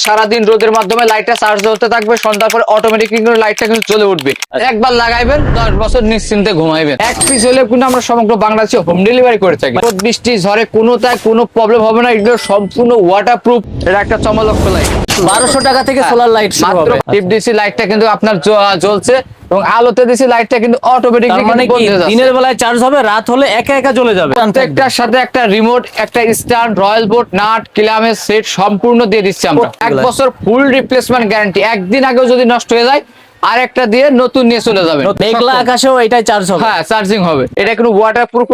সারাদিন রোদের মাধ্যমে লাইটটা চার্জ ধরতে থাকবে সন্ধ্যার পরে অটোমেটিক কিন্তু লাইটটা কিন্তু চলে উঠবে। একবার লাগাইবেন দশ বছর নিশ্চিন্তে ঘুমাইবেন। এক পিস হলে কিন্তু আমরা সমগ্র বাংলাদেশে হোম ডেলিভারি করে থাকি। রোদ বৃষ্টি ঝড়ে কোনো তাই কোনো প্রবলেম হবে না এগুলো সম্পূর্ণ ওয়াটার প্রুফ এটা একটা চমলক্ষ লাইট বারোশো টাকা থেকে সোলার লাইট শুরু মাত্র হবে টিপডিসি লাইটটা কিন্তু আপনার জ্বলছে। এবং আলোতে দিছি লাইটটা কিন্তু অটোমেটিক মানে কি? দিনের বেলায় চার্জ হবে রাত হলে একা একা চলে যাবে। প্রত্যেকটার সাথে একটা রিমোট একটা স্ট্যান্ড রয়্যাল বোর্ড নাট কিলামের সেট সম্পূর্ণ দিয়ে দিচ্ছি আমরা। এক বছর ফুল রিপ্লেসমেন্ট গ্যারান্টি একদিন আগেও যদি নষ্ট হয়ে যায় আর একটা দিয়ে নতুন নিয়ে চলে যাবে। মেঘলা আকাশেও এটাই চার্জ হবে। হ্যাঁ চার্জিং হবে। এটা কিন্তু ওয়াটার প্রুফ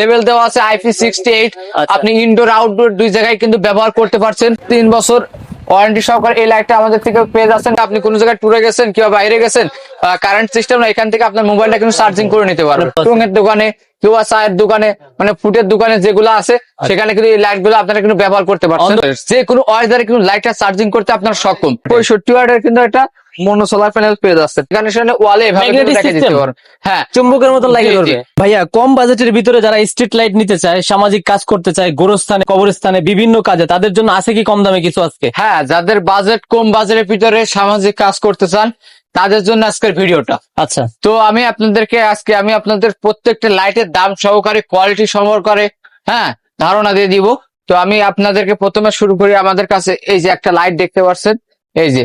লেভেল দেওয়া আছে আইপি সিক্সটি এইট। আপনি ইনডোর আউটডোর দুই জায়গায় কিন্তু ব্যবহার করতে পারছেন। তিন বছর ওয়ারেন্টি সহকারে এই লাইটটা আমাদের থেকে পেয়ে যাচ্ছেন। আপনি কোনো জায়গায় ট্যুরে গেছেন কিংবা বাইরে গেছেন কারেন্ট সিস্টেম না এখান থেকে আপনার মোবাইলটা কিন্তু চার্জিং করে নিতে পারবেন। রঙের দোকানে কিংবা চায়ের দোকানে মানে ফুটের দোকানে যেগুলো আছে সেখানে কিন্তু এই লাইটগুলো আপনারা কিন্তু ব্যবহার করতে পারছেন। যে কোনো ওয়েদারে কিন্তু লাইটটা চার্জিং করতে আপনার সক্ষম। পঁয়ষট্টি ওয়ার্ডের কিন্তু একটা মনো সোলার প্যানেল পেয়ে যাচ্ছে। সেখানে ওয়ালে দিতে system? হ্যাঁ। চুম্বকের মতো লাগে জি, জি। ধরবে। ভাইয়া কম বাজেটের ভিতরে যারা স্ট্রিট লাইট নিতে চায় সামাজিক কাজ করতে চায় গোরস্থানে কবরস্থানে বিভিন্ন কাজে তাদের জন্য আছে কি কম দামে কিছু আজকে? হ্যাঁ যাদের বাজেট কম বাজেটের ভিতরে সামাজিক কাজ করতে চান তাদের জন্য আজকের ভিডিওটা। আচ্ছা। তো আমি আপনাদেরকে আজকে আমি আপনাদের প্রত্যেকটা লাইটের দাম সহকারে কোয়ালিটি সহকারে হ্যাঁ ধারণা দিয়ে দিব। তো আমি আপনাদেরকে প্রথমে শুরু করি আমাদের কাছে। এই যে একটা লাইট দেখতে পাচ্ছেন। এই যে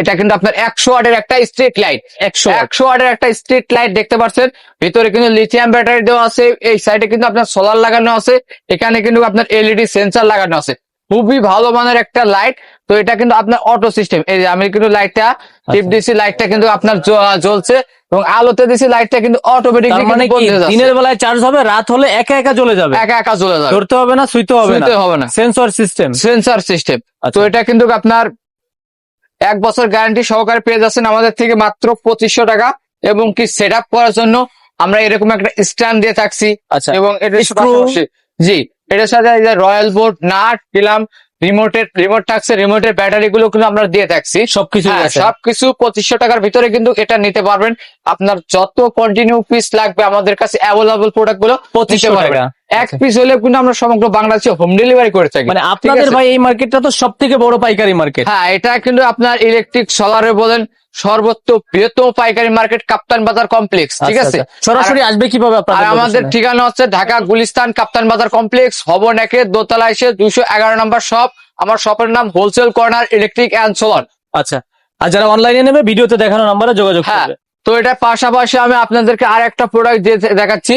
এটা কিন্তু আপনার একশো ওয়াটের একটা স্ট্রিট লাইট একশো একশো ওয়াটের একটা স্ট্রিট লাইট দেখতে পাচ্ছেন। ভিতরে কিন্তু লিথিয়াম ব্যাটারি দেওয়া আছে। এই সাইডে কিন্তু আপনার সোলার লাগানো আছে। এখানে কিন্তু আপনার এলইডি সেন্সার লাগানো আছে। খুবই ভালো মানের একটা লাইট তো এটা কিন্তু আপনার অটো সিস্টেম এই যে আমি কিন্তু লাইটটা টিপ দিছি লাইটটা কিন্তু আপনার জ্বলছে এবং আলোতে দিছি লাইটটা কিন্তু অটোমেটিক তার মানে দিনের বেলায় চার্জ হবে রাত হলে একা একা চলে যাবে। একা একা চলে যাবে। ধরতে হবে না সুইতে হবে না। হবে না। সেন্সর সিস্টেম সেন্সর সিস্টেম তো আচ্ছা। এটা কিন্তু আপনার এক বছর গ্যারান্টি সহকারে পেয়ে যাচ্ছেন আমাদের থেকে মাত্র পঁচিশশো টাকা এবং কি সেট করার জন্য আমরা এরকম একটা স্ট্যান্ড দিয়ে থাকছি। আচ্ছা। এবং জি এটার সাথে রয়্যাল বোর্ড নাট দিলাম রিমোটের রিমোট থাকছে রিমোটের ব্যাটারি গুলো কিন্তু আমরা দিয়ে থাকছি। সবকিছু হ্যাঁ, সবকিছু পঁচিশশো টাকার ভিতরে কিন্তু এটা নিতে পারবেন। আপনার যত কন্টিনিউ পিস লাগবে আমাদের কাছে অ্যাভেলেবল প্রোডাক্টগুলো পঁচিশশো টাকা। এক পিস হলে কিন্তু আমরা সমগ্র বাংলাদেশে হোম ডেলিভারি করে থাকি। মানে আপনাদের? ভাই এই মার্কেটটা তো সব থেকে বড় পাইকারি মার্কেট হ্যাঁ এটা কিন্তু আপনার ইলেকট্রিক সোলারে বলেন সর্বোচ্চ বৃহত্তম পাইকারি মার্কেট কাপ্তান বাজার কমপ্লেক্স ঠিক আছে? আচ্ছা, সরাসরি আসবে কীভাবে আর আমাদের ঠিকানা হচ্ছে ঢাকা গুলিস্তান কাপ্তান বাজার কমপ্লেক্স ভবন একে দোতলা এসে দুইশো এগারো নম্বর শপ আমার শপের নাম wholesale corner electric and solar আচ্ছা। আর যারা অনলাইনে নেবে ভিডিওতে দেখানো নাম্বারে যোগাযোগ হ্যাঁ তো এটার পাশাপাশি আমি আপনাদেরকে আর একটা প্রোডাক্ট দেখাচ্ছি।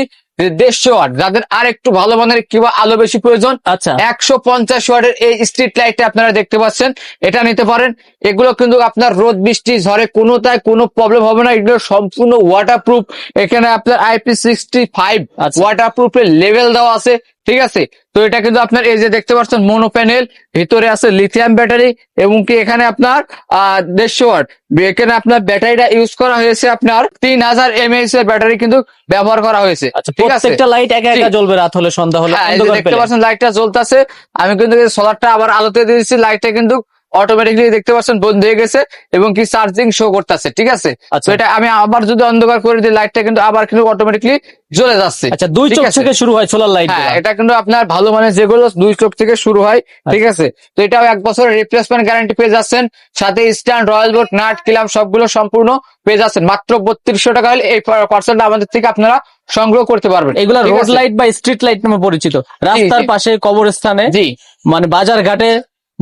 দেড়শো ওয়াট যাদের আর একটু ভালো মানের কিংবা আলো বেশি প্রয়োজন আচ্ছা। একশো পঞ্চাশ ওয়াটের এই স্ট্রিট লাইটটা আপনারা দেখতে পাচ্ছেন এটা নিতে পারেন। এগুলো কিন্তু আপনার রোদ বৃষ্টি ঝড়ে কোনো তাই কোনো প্রবলেম হবে না। এগুলো সম্পূর্ণ ওয়াটার প্রুফ এখানে আপনার আইপি সিক্সটি ফাইভ। ওয়াটার প্রুফের লেভেল দেওয়া আছে। ঠিক আছে? তো এটা কিন্তু আপনার এই যে দেখতে পাচ্ছেন মোনো প্যানেল ভিতরে আছে লিথিয়াম ব্যাটারি এবং কি এখানে আপনার আহ দেড়শো ওয়াট। এখানে আপনার ব্যাটারিটা ইউজ করা হয়েছে আপনার তিন হাজার এমএএইচ এর ব্যাটারি কিন্তু ব্যবহার করা হয়েছে। আচ্ছা ঠিক আছে? একটা লাইট একা একা জ্বলবে রাত হলে সন্ধ্যা হলে হ্যাঁ দেখতে। পাচ্ছেন লাইটটা জ্বলতেছে। আমি কিন্তু সোলারটা আবার আলোতে দিয়েছি লাইটটা কিন্তু অটোমেটিকলি দেখতে পাচ্ছেন বন্ধ হয়ে গেছে এবং কি চার্জিং শো করতেছে ঠিক আছে? আচ্ছা। এটা আমি আবার যদি অন্ধকার করে দিই লাইটটা কিন্তু আবার কিন্তু অটোমেটিকলি জ্বলে যাচ্ছে। আচ্ছা দুই চোখ থেকে শুরু হয় সোলার লাইট হ্যাঁ এটা কিন্তু আপনার ভালো মানে যেগুলো দুই চোখ থেকে শুরু হয় ঠিক আছে? তো এটাও এক বছরের রিপ্লেসমেন্ট গ্যারান্টি পেয়ে যাচ্ছেন। সাথে স্ট্যান্ড রয়্যাল বোর্ড নাট কিলাম সবগুলো সম্পূর্ণ পেয়ে যাচ্ছেন। মাত্র বত্রিশশো টাকা হলে এই পার্সেন্ট আমাদের থেকে আপনারা সংগ্রহ করতে পারবেন। এগুলা রোড লাইট বা স্ট্রিট লাইট নামে পরিচিত। রাস্তার পাশে কবরস্থানে জি। মানে বাজার ঘাটে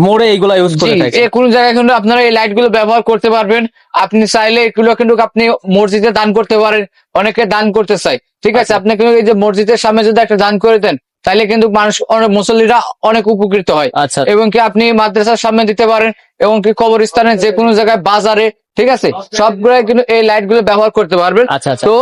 মোড়ে এইগুলা ইউজ করে থাকে এ কোন জায়গায় কিন্তু আপনারা এই লাইটগুলো ব্যবহার করতে পারবেন। আপনি চাইলে এগুলো কিন্তু আপনি মসজিদে দান করতে পারেন। অনেকে দান করতে চাই ঠিক আছে আচ্ছা। আপনি কিন্তু এই যে মসজিদের সামনে যদি একটা দান করে দেন তাহলে কিন্তু মানুষ অনেক মুসল্লিরা অনেক উপকৃত হয়। আচ্ছা। এবং কি আপনি মাদ্রাসার সামনে দিতে পারেন এবং কি কবরস্থানে যে কোনো জায়গায় বাজারে ঠিক আছে সবগুলো কিন্তু এই লাইটগুলো ব্যবহার করতে পারবেন। আচ্ছা আচ্ছা। তো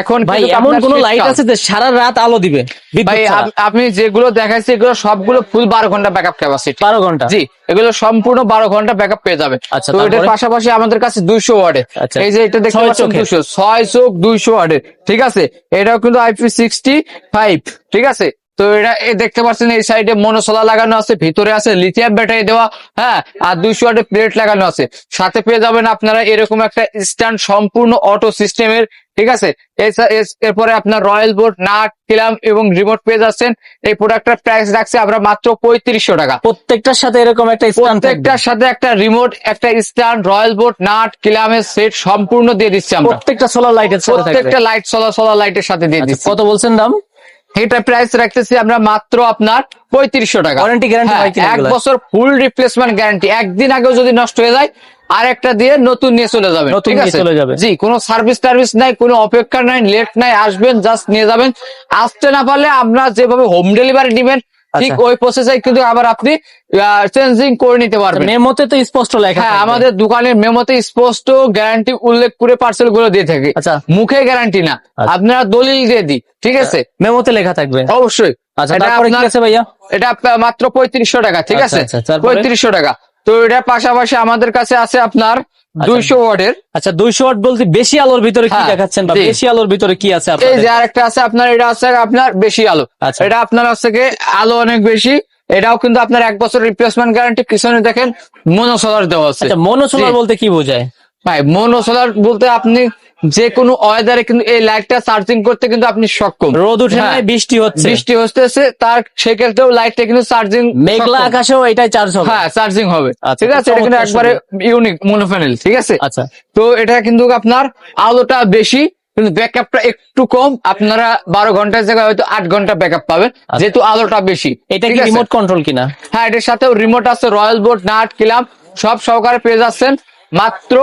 এখন ভাই এমন কোন লাইট আছে যে সারা রাত আলো দিবে? ভাই আপনি যেগুলো দেখাচ্ছি এগুলো সবগুলো ফুল বারো ঘণ্টা ব্যাকআপ ক্যাপাসিটি বারো ঘণ্টা? জি এগুলো সম্পূর্ণ বারো ঘণ্টা ব্যাকআপ পেয়ে যাবে। আচ্ছা, তো এটার পাশাপাশি আমাদের কাছে দুইশো ওয়ার্ডে আচ্ছা। এই যে এটা দেখতে পাচ্ছেন দুশো ছয় চোখ দুইশো ওয়ার্ডে ঠিক আছে? এটাও কিন্তু আইপি সিক্সটি ফাইভ ঠিক আছে? তো এটা দেখতে পাচ্ছেন এই সাইডে মনোসোলা লাগানো আছে ভিতরে আছে লিথিয়াম ব্যাটারি দেওয়া হ্যাঁ আর দুইশো ওয়াটের প্লেট লাগানো আছে। সাথে পেয়ে যাবেন আপনারা এরকম একটা স্ট্যান্ড সম্পূর্ণ অটো সিস্টেমের ঠিক আছে? এরপরে আপনার রয়্যাল বোর্ড নাট কিলাম এবং রিমোট পেয়ে যাচ্ছেন। এই প্রোডাক্টটার প্রাইস রাখছে আমরা মাত্র পঁয়ত্রিশশো টাকা। প্রত্যেকটার সাথে এরকম একটা প্রত্যেকটার সাথে একটা রিমোট একটা স্ট্যান্ড রয়্যাল বোর্ড নাট কিলামের সেট সম্পূর্ণ দিয়ে দিচ্ছি আমরা। প্রত্যেকটা সোলার লাইটের প্রত্যেকটা লাইট সোলার সোলার লাইটের সাথে দিয়ে আচ্ছা, দিচ্ছি। কত বলছেন দাম? এটা প্রাইস রাখতেছি আমরা মাত্র আপনার পঁয়ত্রিশশো টাকা। ওয়ারেন্টি কিনা এক বছর ফুল রিপ্লেসমেন্ট গ্যারান্টি একদিন আগেও যদি নষ্ট হয়ে যায় আর একটা দিয়ে নতুন নিয়ে চলে যাবে নতুন ঠিক আছে? চলে যাবে। জি কোনো সার্ভিস টার্ভিস নাই কোনো অপেক্ষা নাই লেট নাই আসবেন জাস্ট নিয়ে যাবেন। আসতে না পারলে আমরা যেভাবে হোম ডেলিভারি দিবেন ঠিক আচ্ছা। ওই প্রসেসে কিন্তু আবার আপনি চেঞ্জিং করে নিতে পারবেন। মেমোতে তো স্পষ্ট লেখা হ্যাঁ আমাদের দোকানের মেমোতে স্পষ্ট গ্যারান্টি উল্লেখ করে পার্সেলগুলো দিয়ে থাকে। আচ্ছা। মুখে গ্যারান্টি না। আচ্ছা। আপনারা দলিল দিয়ে দিই ঠিক আছে? মেমোতে লেখা থাকবে। অবশ্যই। আচ্ছা এটা আপনার- ভাইয়া? এটা মাত্র পঁয়ত্রিশশো টাকা ঠিক আচ্ছা, আছে? আচ্ছা, পঁয়ত্রিশশো টাকা। তো এটা পাশাপাশি আমাদের কাছে আছে আপনার দুইশো ওয়ার্ডের আচ্ছা দুইশো ওয়াট বলতে বেশি আলোর ভিতরে কি হ্যাঁ, দেখাচ্ছেন বা বেশি আলোর ভিতরে কি আছে এই যে আরেকটা আছে আপনার এটা আছে আপনার বেশি আলো। আচ্ছা। এটা আপনার হচ্ছে কি আলো অনেক বেশি। এটাও কিন্তু আপনার এক বছর রিপ্লেসমেন্ট গ্যারান্টি পিছনে দেখেন মনোসোলার দেওয়া আছে। আচ্ছা মনোসোলার বলতে কি বোঝায়? ভাই মনোসোলার বলতে আপনি যে কোনো ওয়েদারে কিন্তু এই লাইটটা চার্জিং করতে কিন্তু আপনি সক্ষম। রোদ উঠে হ্যাঁ। নাই বৃষ্টি হচ্ছে। বৃষ্টি হচ্ছে তার সেক্ষেত্রেও লাইটটা কিন্তু চার্জিং মেঘলা আকাশেও এটাই চার্জ হবে। হ্যাঁ চার্জিং হবে। আচ্ছা, ঠিক আছে? এটা কিন্তু একবারে ইউনিক মোনোফ্যানেল ঠিক আছে? আচ্ছা। তো এটা কিন্তু আপনার আলোটা বেশি কিন্তু ব্যাকআপটা একটু কম। আপনারা বারো ঘণ্টার জায়গায় হয়তো আট ঘণ্টা ব্যাকআপ পাবেন যেহেতু আলোটা বেশি এটা কি রিমোট কন্ট্রোল কিনা? হ্যাঁ এটার সাথেও রিমোট আছে রয়্যাল বোর্ড নাট কিলাম সব সহকারে পেয়ে যাচ্ছেন। মাত্র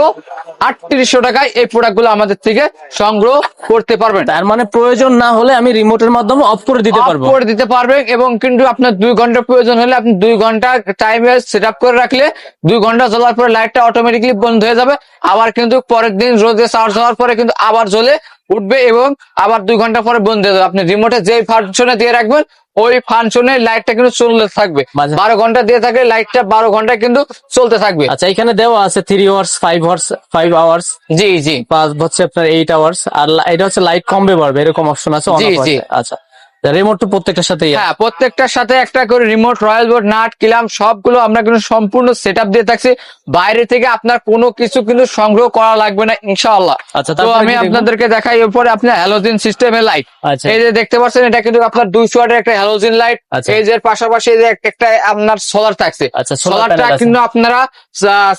আটত্রিশশো টাকায় এই প্রোডাক্টগুলো আমাদের থেকে সংগ্রহ করতে পারবেন। তার মানে প্রয়োজন না হলে আমি রিমোটের মাধ্যমে অফ করে দিতে পারব। করে দিতে পারবেন এবং কিন্তু আপনার দুই ঘণ্টা প্রয়োজন হলে আপনি দুই ঘণ্টা টাইমে সেট আপ করে রাখলে দুই ঘণ্টা জ্বলার পরে লাইটটা অটোমেটিকলি বন্ধ হয়ে যাবে। আবার কিন্তু পরের দিন রোদে চার্জ হওয়ার পরে কিন্তু আবার জ্বলে উঠবে এবং আবার দুই ঘণ্টা পরে বন্ধ হয়ে যাবে। আপনি রিমোটে যে ফাংশনে দিয়ে রাখবেন ওই ফাংশনে লাইটটা কিন্তু চলতে থাকবে বারো ঘণ্টা দিয়ে থাকলে লাইটটা বারো ঘণ্টা কিন্তু চলতে থাকবে আচ্ছা এখানে দেওয়া আছে three hours five hours five hours জি জি পাঁচ হচ্ছে আপনার এইট আওয়ার্স আর এটা হচ্ছে লাইট কমবে বাড়বে এরকম অপশন আছে জি, জি। আছে। আচ্ছা রিমোট তো প্রত্যেকটার সাথে হ্যাঁ প্রত্যেকটার সাথে একটা করে রিমোট রয়্যাল বোর্ড নাট কিলাম সবগুলো আমরা কিন্তু সম্পূর্ণ সেট দিয়ে থাকছি। বাইরে থেকে আপনার কোনো কিছু কিন্তু সংগ্রহ করা লাগবে না ইনশাআল্লাহ। আচ্ছা, তো আমি আপনাদেরকে দেখাই এরপরে আপনার হ্যালোজিন সিস্টেমের লাইট আচ্ছা। এই যে দেখতে পাচ্ছেন এটা কিন্তু আপনার দুইশো ওয়াটের একটা হ্যালোজিন লাইট আচ্ছা। এই যে পাশাপাশি এই যে একটা আপনার সোলার থাকছে। আচ্ছা, সোলারটা কিন্তু আপনারা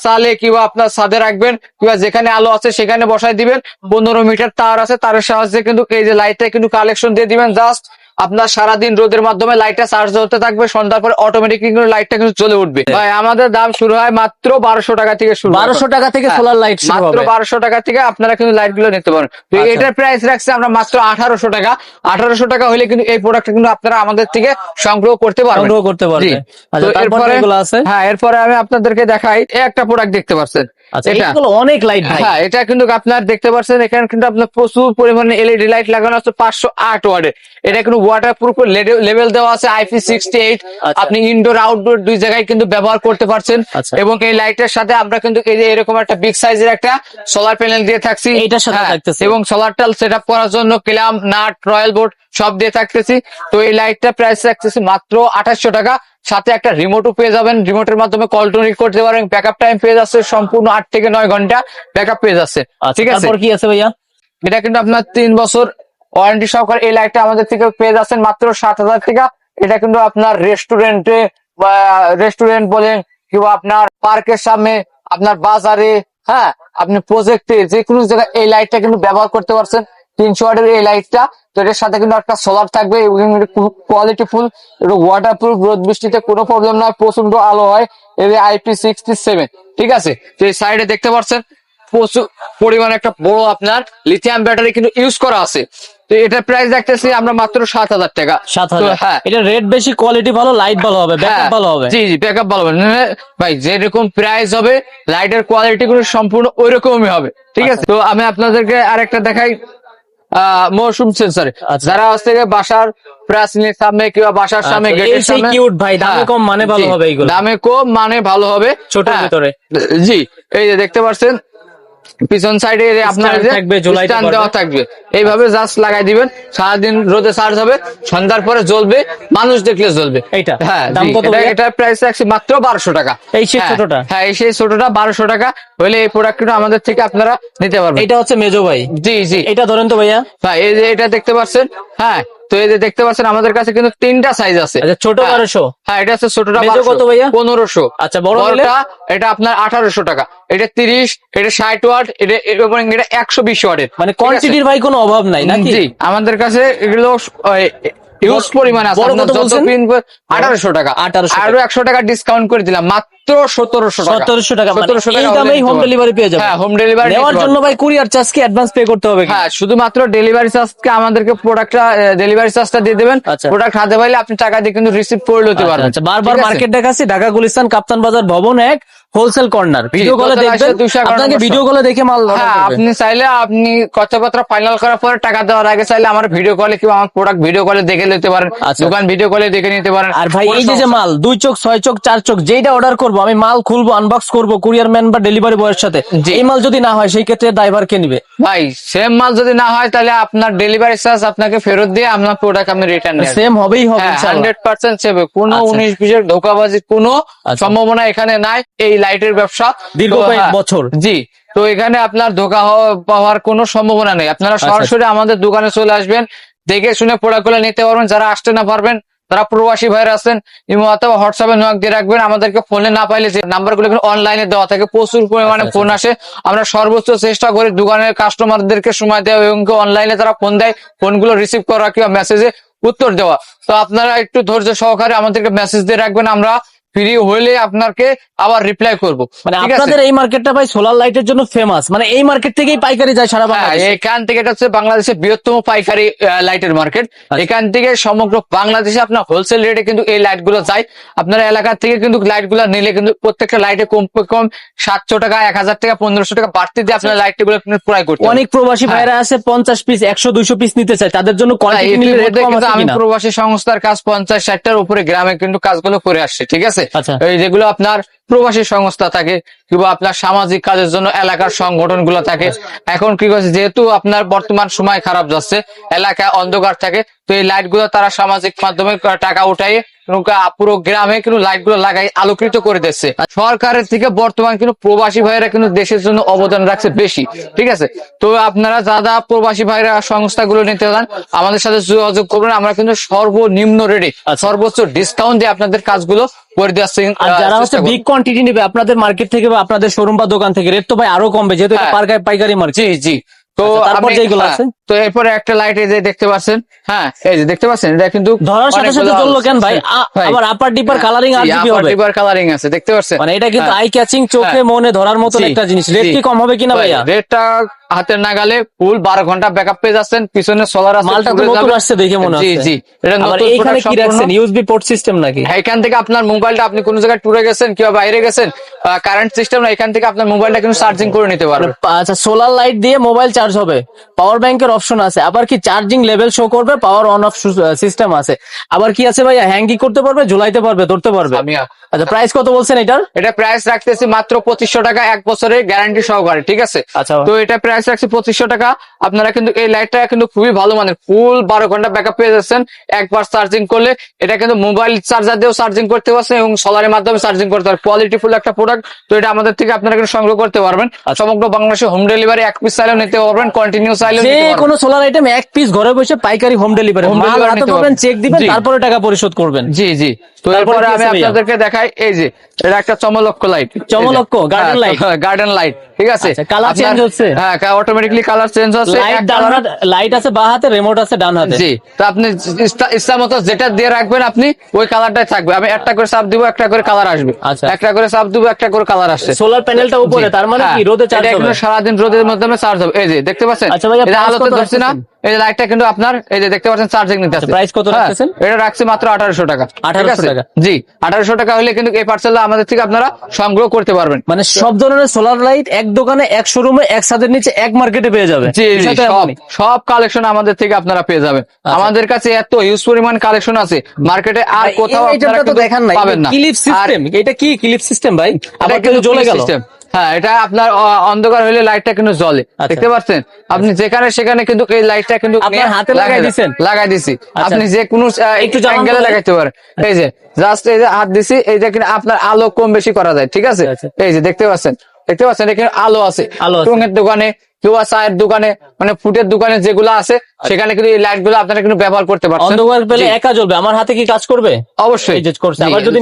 চালে কিংবা আপনার ছাদে রাখবেন কিংবা যেখানে আলো আছে সেখানে বসাই দিবেন। পনেরো মিটার তার আছে তারের সাহায্যে কিন্তু এই যে লাইটটা কিন্তু কালেকশন দিয়ে দিবেন। জাস্ট আপনার সারাদিন রোদের মাধ্যমে লাইটটা চার্জ হতে থাকবে সন্ধ্যার পরে অটোমেটিক কিন্তু লাইটটা কিন্তু চলে উঠবে। ভাই আমাদের দাম শুরু হয় মাত্র বারোশো টাকা থেকে শুরু বারোশো টাকা থেকে হ্যাঁ, সোলার লাইট মাত্র বারোশো টাকা থেকে আপনারা কিন্তু লাইটগুলো নিতে পারেন। তো আচ্ছা। এটার প্রাইস রাখছে আমরা মাত্র আঠারোশো টাকা। আঠারোশো টাকা হলে কিন্তু এই প্রোডাক্ট কিন্তু আপনারা আমাদের থেকে সংগ্রহ করতে পারবেন। সংগ্রহ করতে পারবে জি। আচ্ছা এরপরে হ্যাঁ এরপরে আমি আপনাদেরকে দেখাই। একটা প্রোডাক্ট দেখতে পাচ্ছেন। আচ্ছা এটা এগুলো অনেক লাইট ভাই। হ্যাঁ এটা কিন্তু আপনার দেখতে পাচ্ছেন এখানে কিন্তু আপনার প্রচুর পরিমাণে এলইডি লাইট লাগানো আছে এটা কিন্তু ওয়াটার প্রুফ লেভেল দেওয়া আছে আচ্ছা। আপনি ইনডোর আউটডোর দুই জায়গায় কিন্তু ব্যবহার করতে পারছেন। আচ্ছা। এবং এই লাইটের সাথে আমরা কিন্তু এই যে এরকম একটা বিগ সাইজের একটা সোলার প্যানেল দিয়ে থাকছি। সাথে হ্যাঁ, থাকতেছে। এবং সোলারটা সেট আপ করার জন্য ক্লাম নাট রয়্যাল বোর্ড সব দিয়ে থাকতেছি। তো এই লাইটটা প্রাইস রাখতেছি মাত্র আঠাশশো টাকা। সাথে একটা রিমোটও পেয়ে যাবেন। রিমোটের মাধ্যমে কল টুন করতে পারেন। ব্যাকআপ টাইম পেয়ে যাচ্ছে সম্পূর্ণ আট থেকে নয় ঘণ্টা ব্যাকআপ পেয়ে যাচ্ছে। আচ্ছা ঠিক আছে? কি আছে ভাইয়া? এটা কিন্তু আপনার তিন বছর ওয়ারেন্টি সহকারে এই লাইটটা আমাদের থেকে পেয়ে যাচ্ছেন মাত্র সাত হাজার টাকা। এটা কিন্তু আপনার রেস্টুরেন্টে বা রেস্টুরেন্ট বলেন কিংবা আপনার পার্কের সামনে আপনার বাজারে হ্যাঁ আপনি প্রজেক্টে যে কোনো জায়গায় এই লাইটটা কিন্তু ব্যবহার করতে পারছেন। তিনশো ওয়াটের এই লাইটটা তো এটার সাথে কিন্তু একটা সোলার থাকবে এবং কোয়ালিটি ফুল ওয়াটার প্রুফ রোদ বৃষ্টিতে কোনো প্রবলেম নয় প্রচণ্ড আলো হয় এর আইপি সিক্সটি সেভেন ঠিক আছে? তো এই সাইডে দেখতে পাচ্ছেন প্রচুর পরিমাণে একটা বড় আপনার লিথিয়াম ব্যাটারি কিন্তু ইউজ করা আছে। তো এটার প্রাইস রাখতেছি আমরা মাত্র সাত হাজার টাকা। সাত হাজার। হ্যাঁ। এটা রেট বেশি কোয়ালিটি ভালো লাইট ভালো হবে ব্যাকআপ ভালো হবে। জি জি ব্যাকআপ ভালো হবে। ভাই যেরকম প্রাইস হবে লাইটের কোয়ালিটি গুলো সম্পূর্ণ ওই রকমই হবে ঠিক আছে? তো আমি আপনাদেরকে আরেকটা দেখাই। মৌসুম সেন্সার আচ্ছা। যারা হচ্ছে বাসার প্রাচীনের সামনে কিংবা বাসার সামনে আচ্ছা, গেটের সামনে ভাই, দামে হ্যাঁ, কম মানে ভালো হবে এইগুলো। দামে কম মানে ভালো হবে ছোট ভিতরে। জি এই যে দেখতে পাচ্ছেন পিছন সাইডে আপনার স্ট্যান্ড দেওয়া থাকবে। এইভাবে জাস্ট লাগাই দিবেন। সারাদিন রোদে চার্জ হবে সন্ধ্যার পরে জ্বলবে মানুষ দেখলে জ্বলবে? হ্যাঁ দাম এটা- প্রাইস রাখছি মাত্র বারোশো টাকা। এই সেই হ্যাঁ, ছোটটা? হ্যাঁ এই সেই ছোটটা বারোশো টাকা। হলে এই প্রোডাক্ট আমাদের থেকে আপনারা নিতে পারবেন। এটা হচ্ছে মেজো ভাই। জি জি। এটা ধরেন তো ভাইয়া। হ্যাঁ এই যে এটা দেখতে পাচ্ছেন হ্যাঁ তো এই যে দেখতে পাচ্ছেন আমাদের কাছে কিন্তু তিনটা সাইজ আছে। আচ্ছা ছোট হ্যাঁ। বারোশো? হ্যাঁ এটা হচ্ছে ছোটটা কত ভাইয়া? পনেরোশো। আচ্ছা? বড়টা এটা আপনার আঠারোশো টাকা। এটা তিরিশ এটা ষাট ওয়াট এটা এবং এটা একশো বিশ ওয়াটের। মানে কোয়ান্টিটির ভাই কোনো অভাব নাই নাকি? জি আমাদের কাছে এগুলো হিউজ পরিমাণ আছে। বড় আপনার কত যত বলছেন? কিনবে আঠারোশো টাকা। 1800 আরও একশো টাকা ডিসকাউন্ট করে দিলাম। মাত্র সতেরোশো টাকা। সতেরোশো টাকা মানে 1700 এই দামেই হোম ডেলিভারি পেয়ে যাবে হ্যাঁ হোম ডেলিভারি নেওয়ার জন্য ভাই কুরিয়ার চার্জ কি অ্যাডভান্স পে করতে হবে হ্যাঁ শুধুমাত্র ডেলিভারি চার্জকে আমাদেরকে প্রোডাক্টটা ডেলিভারি চার্জটা দিয়ে দেবেন। প্রোডাক্ট হাতে পাইলে আপনি টাকা দিয়ে কিন্তু রিসিভ করে নিতে পারবেন। আচ্ছা বারবার মার্কেট দেখাচ্ছি। ঢাকা গুলিস্তান কাপ্তান বাজার ভবন এক। হোলসেল কর্নার ভিডিও কলে দেখবেন এসে 200 এগারো আপনাকে ভিডিও কলে দেখে মাল order হ্যাঁ আপনি চাইলে আপনি কথাবার্তা ফাইনাল করার পরে টাকা দেওয়ার আগে চাইলে আমার ভিডিও কলে কিংবা আমার প্রোডাক্ট ভিডিও কলে দেখে নিতে পারেন আচ্ছা। দোকান ভিডিও কলে দেখে নিতে পারেন আর ভাই এই যে যে মাল দুই চোখ ছয় চোখ চার চোখ যেটা অর্ডার করব আমি মাল খুলবো আনবক্স করব কুরিয়ার ম্যান বা ডেলিভারি বয়ের সাথে জি। এই মাল যদি না হয় সেই ক্ষেত্রে ড্রাইভার কে নিবে ভাই সেম মাল যদি না হয় তাহলে আপনার ডেলিভারি চার্জ আপনাকে ফেরত দিয়ে আপনার প্রোডাক্ট আপনি রিটার্ন সেম হবেই হবে হ্যাঁ ইনশাআল্লাহ। হান্ড্রেড পার্সেন্ট সেবে কোনো আচ্ছা। উনিশ বিশের ধোকাবাজি কোনো আচ্ছা। সম্ভাবনা এখানে নাই এই লাইটের ব্যবসা দীর্ঘ কয়েক হ্যাঁ, বছর। জি তো এখানে আপনার ধোকা পাওয়ার কোনো সম্ভাবনা নেই। আপনারা আচ্ছা। সরাসরি আমাদের দোকানে চলে আসবেন দেখে শুনে প্রোডাক্টগুলো নিতে পারবেন। যারা আসতে না পারবেন যারা প্রবাসী ভাইরা আছেন ইমো অথবা হোয়াটসঅ্যাপে নক দিয়ে রাখবেন। আমাদেরকে ফোনে না পাইলে যে নাম্বারগুলো অনলাইনে দেওয়া থাকে প্রচুর পরিমাণে আচ্ছা, ফোন আসে। আমরা সর্বোচ্চ চেষ্টা করি দোকানের কাস্টমারদেরকে সময় দেওয়া এবং অনলাইনে তারা ফোন দেয় ফোনগুলো রিসিভ করা কিংবা মেসেজে উত্তর দেওয়া। তো আপনারা একটু ধৈর্য সহকারে আমাদেরকে মেসেজ দিয়ে রাখবেন। আমরা ফ্রি হইলে আপনাকে আবার রিপ্লাই করব। মানে? আপনাদের এই মার্কেটটা ভাই সোলার লাইটের জন্য ফেমাস মানে এই মার্কেট থেকেই পাইকারি যায় সারা হ্যাঁ বাংলাদেশে। এখান থেকে এটা হচ্ছে বাংলাদেশের বৃহত্তম পাইকারি লাইটের মার্কেট আচ্ছা। এখান থেকে সমগ্র বাংলাদেশে আপনার হোলসেল রেটে কিন্তু এই লাইটগুলো যায়। আপনার এলাকা থেকে কিন্তু লাইটগুলো নিলে কিন্তু প্রত্যেকটা লাইটে কম কম সাতশো টাকা এক হাজার টাকা পনেরোশো টাকা বাড়তি দিয়ে আপনার লাইটগুলো ক্রয় করতে অনেক প্রবাসী হ্যাঁ। ভাইরা আছে পঞ্চাশ পিস একশো দুইশো পিস নিতে চায়। তাদের জন্য আছে আমি প্রবাসী সংস্থার কাজ পঞ্চাশ ষাটটার উপরে গ্রামে কিন্তু কাজগুলো করে আসছে ঠিক আছে? আচ্ছা। এই যেগুলো আপনার প্রবাসী সংস্থা থাকে কিংবা আপনার সামাজিক কাজের জন্য এলাকার সংগঠনগুলো থাকে। এখন কি করছে যেহেতু আপনার বর্তমান সময় খারাপ যাচ্ছে এলাকায় অন্ধকার থাকে তো এই লাইটগুলো তারা সামাজিক মাধ্যমে টাকা উঠাই পুরো গ্রামে কিন্তু লাইটগুলো লাগাই আলোকিত করে দিচ্ছে। সরকারের থেকে বর্তমান কিন্তু প্রবাসী ভাইরা কিন্তু দেশের জন্য অবদান রাখছে বেশি ঠিক আছে? তো আপনারা যারা প্রবাসী ভাইরা সংস্থাগুলো নিতে চান আমাদের সাথে যোগাযোগ করবেন আমরা কিন্তু সর্বনিম্ন রেটে আচ্ছা। সর্বোচ্চ ডিসকাউন্ট দিয়ে আপনাদের কাজগুলো করে আর যারা হচ্ছে কোয়ান্টিটি নেবে আপনাদের মার্কেট থেকে বা আপনাদের শোরুম বা দোকান থেকে রেট তো ভাই আরও কমবে যেহেতু এটা হ্যাঁ। পাইকারি মার্কেট জি জি তো আচ্ছা, তারপর যেগুলো হ্যাঁ, আছে? তো এরপরে একটা লাইট এই যে দেখতে পাচ্ছেন হ্যাঁ এই যে দেখতে পাচ্ছেন এটা কিন্তু ধরার সাথে সাথে জ্বললো কেন ভাই? হ্যাঁ, আবার আপার ডিপার কালারিং আর জিবি হবে? ডিপার কালারিং আছে দেখতে পাচ্ছেন? মানে এটা কিন্তু। আই ক্যাচিং চোখে হ্যাঁ। মনে ধরার মতন জি, একটা জিনিস। রেট কি কম হবে কিনা ভাইয়া? রেটটা হাতের নাগালে ফুল বারো ঘণ্টা ব্যাকআপ পেয়ে যাচ্ছেন পিছনে সোলার আছে মালটা তো নতুন আসছে দেখে মনে হচ্ছে। জি জি এটা নতুন product কি রাখছেন? ইউএসবি পোর্ট সিস্টেম নাকি? এখান থেকে আপনার মোবাইলটা আপনি কোন জায়গায় ট্যুরে গেছেন কিংবা বাইরে গেছেন কারেন্ট সিস্টেম না এখান থেকে আপনার মোবাইলটা কিন্তু চার্জিং করে নিতে পারবেন আচ্ছা সোলার লাইট দিয়ে মোবাইল চার্জ হবে। পাওয়ার ব্যাংকের অপশন আছে। আবার কি চার্জিং লেভেল শো করবে? পাওয়ার অন অফ সিস্টেম আছে। আবার কি আছে ভাইয়া? হ্যাঙ্গি করতে পারবে? ঝুলাইতে পারবে? ধরতে পারবে? আমি আচ্ছা প্রাইস কত বলছেন এটার? এটা প্রাইস রাখতেছি মাত্র পঁচিশশো টাকা এক বছরের গ্যারান্টি সহকারে ঠিক আছে? আচ্ছা। তো এটা প্রাইস রাখছি পঁচিশশো টাকা। আপনারা কিন্তু এই লাইটটা কিন্তু খুবই ভালো মানের ফুল বারো ঘণ্টা ব্যাকআপ পেয়ে যাচ্ছেন। একবার চার্জিং করলে এটা কিন্তু মোবাইল চার্জার দিয়েও চার্জিং করতে পারছেন এবং সোলারের মাধ্যমে চার্জিং করতে পারবেন। কোয়ালিটি ফুল একটা প্রোডাক্ট তো এটা আমাদের থেকে আপনারা কিন্তু সংগ্রহ করতে পারবেন। আচ্ছা। সমগ্র বাংলাদেশে হোম ডেলিভারি এক পিস চাইলেও নিতে পারবেন কন্টিনিউ চাইলেও যে কোনো সোলার আইটেম এক পিস ঘরে বসে পাইকারি হোম ডেলিভারি। চেক দিবেন তারপরে টাকা পরিশোধ করবেন। জি জি। তো তারপরে আমি আপনাদেরকে দেখাই এই যে এটা একটা চমলক্ষ লাইট চমলক্ষ, garden light? গার্ডেন লাইট ঠিক আছে? আচ্ছা, colour আপনার- change হচ্ছে? হ্যাঁ অটোমেটিকলি কালার চেঞ্জ হচ্ছে লাইট লাইট আছে বা হাতে রিমোট আছে ডান হাতে। জি তো আপনি ইচ্ছা- মতো যেটা দিয়ে রাখবেন আপনি ওই কালারটাই থাকবে। আমি একটা করে চাপ দিব একটা করে কালার আসবে। আচ্ছা। একটা করে চাপ দিব একটা করে কালার আসছে। সোলার প্যানেলটা উপরে তার মানে হ্যাঁ, কি রোদে চার্জ হবে? সারাদিন রোদের মাধ্যমে চার্জ হবে। এই যে দেখতে পাচ্ছেন? আচ্ছা এই আলোতে ধরছি না? এই যে লাইটটা কিন্তু আপনার এই যে দেখতে পাচ্ছেন চার্জিং নিতে আছে price কত হ্যাঁ, রাখতেছেন? এটা রাখছি মাত্র আঠারোশো টাকা। 1800 টাকা। জি আঠারোশো টাকা হলে কিন্তু এই পার্সেলটা আমাদের থেকে আপনারা সংগ্রহ করতে পারবেন। মানে সব ধরনের সোলার লাইট এক দোকানে এক শোরুমে এক ছাদের নিচে এক মার্কেটে পেয়ে যাবে। জি সব সব কালেকশন আমাদের থেকে আপনারা পেয়ে যাবেন। আমাদের কাছে এত হিউজ পরিমাণ কালেকশন আছে মার্কেটে আর কোথাও আপনারা তো দেখান না পাবেন না। ক্লিপ সিস্টেম এটা কি ক্লিপ সিস্টেম ভাই? আবার জ্বলে গেল। হ্যাঁ এটা আপনার অন্ধকার হলে লাইটটা কিন্তু জ্বলে আচ্ছা। দেখতে পাচ্ছেন আপনি যেখানে সেখানে কিন্তু এই লাইটটা কিন্তু আপনার হাতে লাগাই দিয়েছেন? লাগাই দিছি আচ্ছা। আপনি যে কোনো একটু অ্যাঙ্গেলে লাগাইতে পারেন এই যে জাস্ট এই যে হাত দিছি এই যে কিন্তু আপনার আলো কম বেশি করা যায় ঠিক আছে আচ্ছা। এই যে দেখতে পাচ্ছেন দেখতে পাচ্ছেন এখানে আলো আছে আলো আছে। দোকানে কিংবা চায়ের দোকানে মানে ফুটের দোকানে যেগুলো আছে সেখানে কিন্তু এই লাইটগুলো আপনারা কিন্তু ব্যবহার করতে পারেন অন্ধকার পেলে। একা জ্বলবে। আমার হাতে কি কাজ করবে? অবশ্যই। করছে, আবার যদি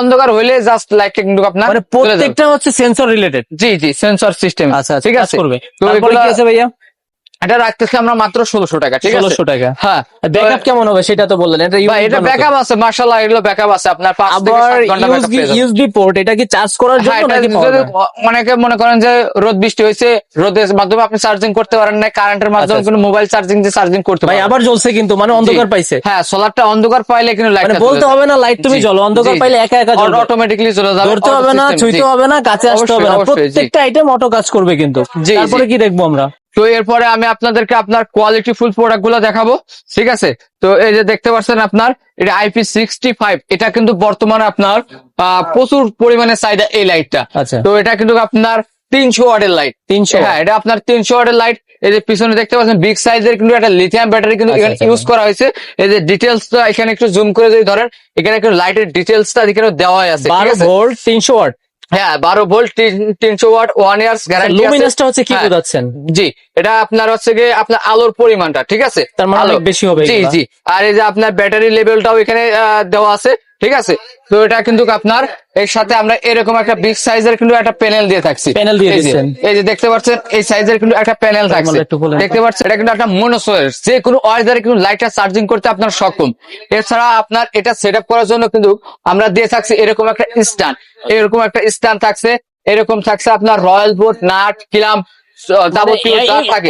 অন্ধকার হইলে জাস্ট লাইটটা কিন্তু আপনার মানে প্রত্যেকটা হচ্ছে সেন্সর রিলেটেড জি জি সেন্সর সিস্টেম আচ্ছা ঠিক আছে। করবে। তো আছে ভাইয়া? এটা রাখতেছি আমরা মাত্র ষোলোশো টাকা ঠিক আছে? ষোলোশো টাকা। হ্যাঁ ব্যাকআপ কেমন হবে সেটা তো বললেন এটা এটা ব্যাকআপ আছে মার্শাল্লাহ এগুলো ব্যাকআপ আছে আপনার। ইউএসবি পোর্ট এটা কি চার্জ করার হ্যাঁ, জন্য নাকি অনেকে মনে করেন যে রোদ বৃষ্টি হয়েছে রোদের মাধ্যমে আপনি চার্জিং করতে পারেন না কারেন্টের মাধ্যমে আচ্ছা। কোনো মোবাইল চার্জিং দিয়ে চার্জিং করতে ভাই পারেন। আবার জ্বলছে কিন্তু মানে অন্ধকার পাইছে। হ্যাঁ সোলারটা অন্ধকার পাইলে কিন্তু মানে বলতে হবে না লাইট তুমি জ্বলো অন্ধকার পাইলে একা একা জ্বলবে। অটোমেটিকলি চলে যাবে ধরতে হবে না ছুঁইতে হবে না কাছে আসতে হবে না। প্রত্যেকটা আইটেম অটো কাজ করবে কিন্তু। তারপরে কি দেখব আমরা? তো এরপরে আমি আপনাদেরকে আপনার কোয়ালিটি ফুল প্রোডাক্টগুলো দেখাবো ঠিক আছে? তো এই যে দেখতে পাচ্ছেন আপনার এটা আইপি সিক্সটি ফাইভ এটা কিন্তু বর্তমানে আপনার প্রচুর পরিমাণে চাহিদা এই লাইটটা আচ্ছা। তো এটা কিন্তু আপনার তিনশো ওয়াটের লাইট তিনশো হ্যাঁ এটা আপনার তিনশো ওয়াটের লাইট এই যে পিছনে দেখতে পাচ্ছেন বিগ সাইজের কিন্তু একটা লিথিয়াম ব্যাটারি কিন্তু আচ্ছা, এখানে আচ্ছা, ইউজ করা হয়েছে। এই যে ডিটেলসটা এখানে একটু জুম করে যদি ধরেন এখানে একটু লাইটের ডিটেলসটা এখানে দেওয়া আছে বারো ভোল্ট তিনশো ওয়াট। হ্যাঁ বারো ভোল্ট তিনশো ওয়াট ওয়ান ইয়ার্স গ্যারান্টি লুমিনাসটা হচ্ছে কি হ্যাঁ। বোঝাচ্ছেন? জি এটা আপনার হচ্ছে গিয়ে আপনার আলোর পরিমাণটা ঠিক আছে? তার মানে। বেশি হবে জি জি। আর এই যে আপনার ব্যাটারি লেভেলটাও এখানে দেওয়া আছে। ঠিক আছে? তো এটা কিন্তু আপনার এর সাথে আমরা এরকম একটা বিগ সাইজের কিন্তু একটা প্যানেল দিয়ে থাকছি। Panel দিয়ে দিচ্ছেন। এই যে দেখতে পাচ্ছেন এই সাইজের কিন্তু একটা প্যানেল থাকছে। দেখতে পাচ্ছেন এটা কিন্তু একটা মনোসোয়ার যে কোনো ওয়ার্ডারে কিন্তু লাইটটা চার্জিং করতে আপনার সক্ষম। এছাড়া আপনার এটা সেট করার জন্য কিন্তু আমরা দিয়ে থাকছি এরকম একটা স্ট্যান্ড এরকম একটা স্ট্যান্ড থাকছে এরকম থাকছে আপনার রয়্যাল বোর্ড নাট কিলাম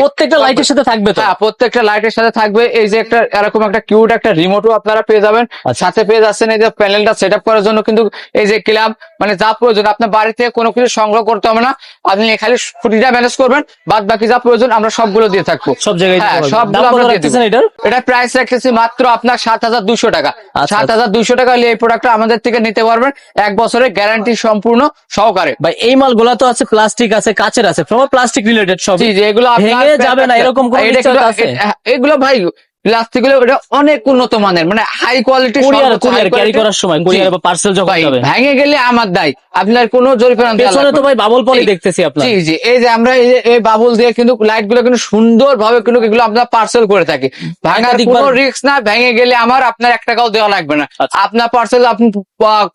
প্রত্যেকটা লাইটের সাথে থাকবে হ্যাঁ প্রত্যেকটা লাইটের সাথে থাকবে। এই যে একটা এরকম একটা কিউট একটা রিমোটও আপনারা পেয়ে যাবেন। আচ্ছা। সাথে পেয়ে যাচ্ছেন এই যে প্যানেলটা সেট করার জন্য। কিন্তু এই যে ক্লাব মানে যা প্রয়োজন আপনার বাড়ি কোনো কিছু সংগ্রহ করতে হবে না। আপনি খালি খুঁটিটা ম্যানেজ করবেন বাদ বাকি যা প্রয়োজন আমরা সবগুলো দিয়ে থাকব। সব জায়গায় হ্যাঁ পারবেন। সবগুলো আমরা দিয়ে রাখতেছেন দেবো। এটার? এটা প্রাইস রাখতেছি মাত্র আপনার সাত হাজার দুশো টাকা। আচ্ছা, সাত হাজার দুশো টাকা হলে এই প্রোডাক্টটা আমাদের থেকে নিতে পারবেন। এক বছরের গ্যারান্টি সম্পূর্ণ সহকারে। ভাই এই মালগুলা তো আছে প্লাস্টিক আছে কাচের আছে। প্লাস্টিক রিলেটেড সব জি এগুলো ভেঙে যাবে না, এরকম কোনো আছে? এগুলো ভাই প্লাস্টিকগুলো এটা অনেক উন্নত মানের মানে high quality courier courier carry করার সময় কুরিয়ার বা পার্সেল যখন যাবে। ভেঙে গেলে আমার দায়। আপনার কোনো জরিমানা পেছনে তো ভাই বাবল পলি দেখতেছি আপনার। জি জি এই যে আমরা এই বাবুল দিয়ে কিন্তু লাইটগুলো কিন্তু সুন্দর ভাবে কিন্তু এগুলো আমরা পার্সেল করে থাকি। ভাঙার কোনো রিস্ক না ভেঙে গেলে আমার আপনার এক টাকাও দেওয়া লাগবে না। আচ্ছা। আপনার পার্সেল আপনি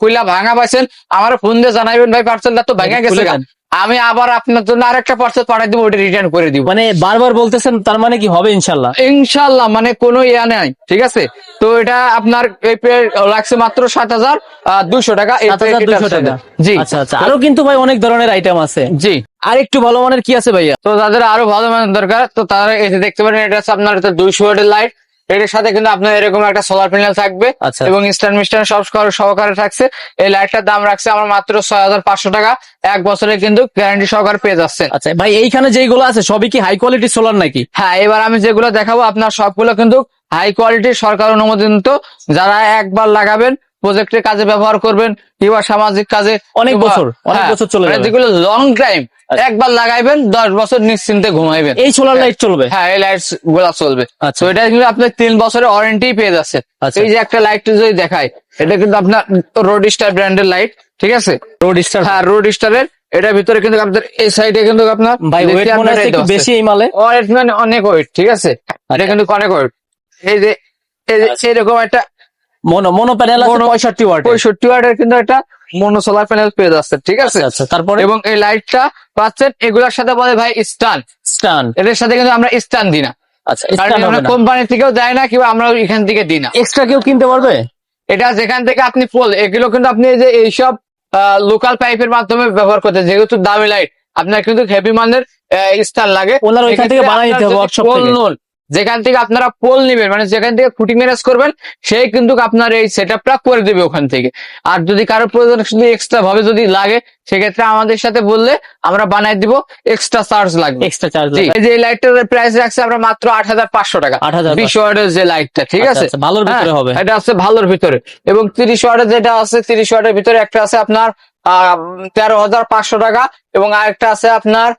কইলা ভাঙা পাইছেন আমার ফোন দিয়ে জানাইবেন ভাই পার্সেলটা তো ভেঙে গেছে। আমি আবার আপনার জন্য আরেকটা পার্সেল পাঠাই দিব ওটা রিটার্ন করে দিব। মানে বারবার বলতেছেন তার মানে কি হবে ইনশাল্লাহ ইনশাল্লাহ মানে কোনো ইয়া নাই ঠিক আছে? তো এটা আপনার লাগছে মাত্র সাত হাজার দুইশো টাকা। জি। আচ্ছা আচ্ছা। আরও কিন্তু ভাই অনেক ধরনের আইটেম আছে। জি। আর একটু ভালো মানের কি আছে ভাইয়া? তো তাদের আরও ভালো মানের দরকার তো তারা যে দেখতে পারেন এটা আপনার দুইশো ওয়াটের লাইট এটার সাথে কিন্তু আপনার এরকম একটা সোলার প্যানেল থাকবে আচ্ছা। এবং ইনস্ট্যান্ট মিস্টার সব সহকারে থাকছে। এই লাইটটার দাম রাখছে আমার মাত্র ছয় হাজার পাঁচশো টাকা। এক বছরে কিন্তু গ্যারান্টি সহকারে পেয়ে যাচ্ছে আচ্ছা ভাই এইখানে যেগুলো আছে সবই কি হাই কোয়ালিটি সোলার নাকি? হ্যাঁ এবার আমি যেগুলো দেখাবো আপনার সবগুলো কিন্তু হাই কোয়ালিটি সরকার অনুমোদিত। যারা একবার লাগাবেন প্রজেক্টের কাজে ব্যবহার করবেন কিংবা সামাজিক কাজে অনেক বছর, অনেক হ্যাঁ, বছর চলে যাবে। যেগুলো লং টাইম আচ্ছা। একবার লাগাইবেন দশ বছর নিশ্চিন্তে ঘুমাইবেন এই সোলার লাইট চলবে হ্যাঁ এই লাইটগুলা চলবে আচ্ছা। তো এটা কিন্তু আপনি তিন বছরের ওয়ারেন্টি পেয়ে যাচ্ছেন আচ্ছা। এই যে একটা লাইট যদি দেখায় এটা কিন্তু আপনার রোড স্টার ব্র্যান্ডের লাইট ঠিক আছে রোড স্টার হ্যাঁ রোড স্টারের এটার ভিতরে কিন্তু আপনার এই সাইডে কিন্তু আপনার ভাই ওয়েট মনে। বেশি এই মালে ওয়েট মানে অনেক ওয়েট ঠিক আছে এটা। কিন্তু অনেক ওয়েট এই যে এই যে। এরকম একটা মনো মনো প্যানেল আছে ওয়াট ওয়াটের কিন্তু একটা মনো সোলার প্যানেল পেয়ে যাচ্ছে ঠিক আছে? আচ্ছা তারপরে? এবং এই লাইটটা পাচ্ছেন এগুলোর সাথে বলে ভাই স্টান স্টান এদের সাথে কিন্তু আমরা স্টান দিই না। আচ্ছা কোম্পানি থেকেও দেয় না কিংবা আমরা এখান থেকে দিই না। এক্সট্রা কেউ কিনতে পারবে? এটা যেখান থেকে আপনি পোল এগুলো কিন্তু আপনি যে এইসব লোকাল পাইপের মাধ্যমে ব্যবহার করতে যেহেতু দামি লাইট আপনার কিন্তু হেভি মানের স্টান লাগে। ওনার ওইখান থেকে বানাই আপনার হবে যেখান থেকে আপনারা পোল নিবেন মানে যেখান থেকে ফুটিং ম্যানেজ করবেন সেই কিন্তু আপনার এই সেট করে দিবে ওখান থেকে। আর যদি কারও প্রয়োজন শুধু এক্সট্রা ভাবে যদি লাগে সেক্ষেত্রে আমাদের সাথে বললে আমরা বানাই দিব এক্সট্রা চার্জ লাগবে। এক্সট্রা চার্জ এই যে লাইটটার প্রাইস রাখছে আমরা মাত্র আট হাজার পাঁচশো টাকা। 8,500 বিশ ওয়াটের যে লাইটটা ঠিক আচ্ছা, আছে? আচ্ছা, ভালোর ভিতরে হ্যাঁ, হবে। এটা আছে ভালোর ভিতরে। এবং তিরিশ ওয়াটের যেটা আছে তিরিশ ওয়াটের ভিতরে একটা আছে আপনার তেরো হাজার পাঁচশো টাকা এবং আরেকটা আছে আপনার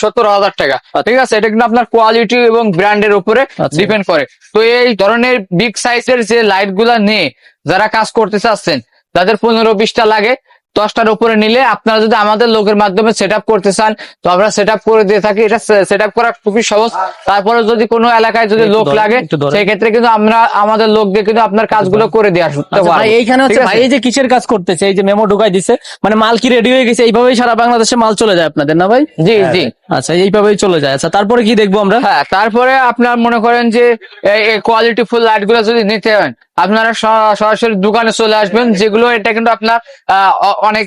সতেরো হাজার টাকা। ঠিক আছে? এটা কিন্তু আপনার কোয়ালিটি এবং ব্র্যান্ডের উপরে আচ্ছা। ডিপেন্ড করে। তো এই ধরনের বিগ সাইজের যে লাইটগুলা নিয়ে যারা কাজ করতে চাচ্ছেন তাদের পনেরো বিশটা লাগে। দশটার উপরে নিলে আপনারা যদি আমাদের লোকের মাধ্যমে সেট করতে চান তো আমরা সেট করে দিয়ে থাকি। এটা সেট করা খুবই সহজ। তারপরে যদি কোনো এলাকায় যদি লোক লাগে একটু ধরেন। সেই ক্ষেত্রে কিন্তু আমরা আমাদের লোক দিয়ে কিন্তু আপনার কাজগুলো করে দিয়ে আসতে আচ্ছা, ভাই পারব এইখানে হচ্ছে ভাই এই যে কিসের কাজ করতেছে এই যে মেমো ঢুকাই দিছে মানে মাল কি রেডি হয়ে গেছে এইভাবেই সারা বাংলাদেশে মাল চলে যায় আপনাদের না ভাই? জি জি। আচ্ছা এইভাবেই চলে যায়। আচ্ছা তারপরে কি দেখব আমরা? হ্যাঁ তারপরে আপনার মনে করেন যে কোয়ালিটি ফুল লাইটগুলো যদি নিতে হয় আপনারা স- সরাসরি দোকানে চলে আসবেন যেগুলো এটা কিন্তু আপনার অনেক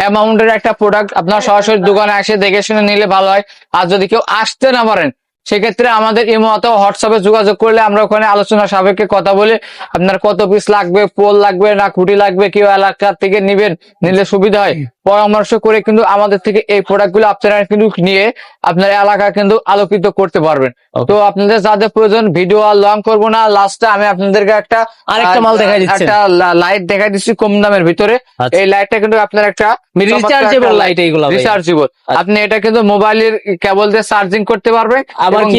অ্যামাউন্টের একটা প্রোডাক্ট আপনার সরাসরি দোকানে এসে দেখে শুনে নিলে ভালো হয়। আর যদি কেউ আসতে না পারেন, সেক্ষেত্রে আমাদের ইমো অথবা হোয়াটসঅ্যাপে যোগাযোগ করলে আমরা ওখানে আলোচনা সাপেক্ষে কথা বলে। আপনার কত পিস লাগবে পোল লাগবে না খুঁটি লাগবে, কেউ এলাকা থেকে নিবেন, নিলে সুবিধা হয়। পরামর্শ করে কিন্তু আমাদের থেকে এই প্রোডাক্টগুলো আপনারা কিন্তু নিয়ে আপনার এলাকা কিন্তু আলোকিত করতে পারবেন তো আপনাদের যাদের প্রয়োজন ভিডিও আর লং করব না লাস্টে আমি আপনাদেরকে একটা আরেকটা মাল দেখাই দিচ্ছি একটা লাইট দেখাই দিচ্ছি কম দামের ভিতরে আচ্ছা। এই লাইটটা কিন্তু আপনার একটা রিচার্জেবল লাইট এইগুলো। রিচার্জেবল আপনি এটা কিন্তু মোবাইলের কেবল দিয়ে চার্জিং করতে পারবে আবার এবং কি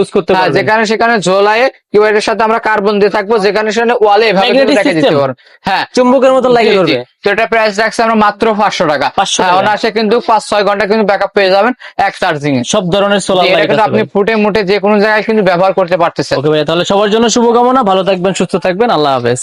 use করতে হ্যাঁ, পারবেন। যেখানে সেখানে ঝোলায় কিংবা এটার সাথে আমরা কার্বন দিয়ে থাকব যেখানে সেখানে ওয়ালে এভাবে রেখে দিতে system? পারব হ্যাঁ চুম্বকের মতো লাগে জি, জি। ধরবে তো এটা প্রাইস রাখছে আমরা মাত্র পাঁচশো টাকা। 500 হ্যাঁ অনায়াসে কিন্তু পাঁচ ছয় ঘণ্টা কিন্তু ব্যাকআপ পেয়ে যাবেন এক চার্জিং এ। সব ধরনের সোলার এটা কিন্তু আপনি ফুটে মুটে যে কোনো জায়গায় কিন্তু ব্যবহার করতে পারতেছেন। ওকে ভাই তাহলে সবার জন্য শুভকামনা ভালো থাকবেন সুস্থ থাকবেন আল্লাহ হাফেজ।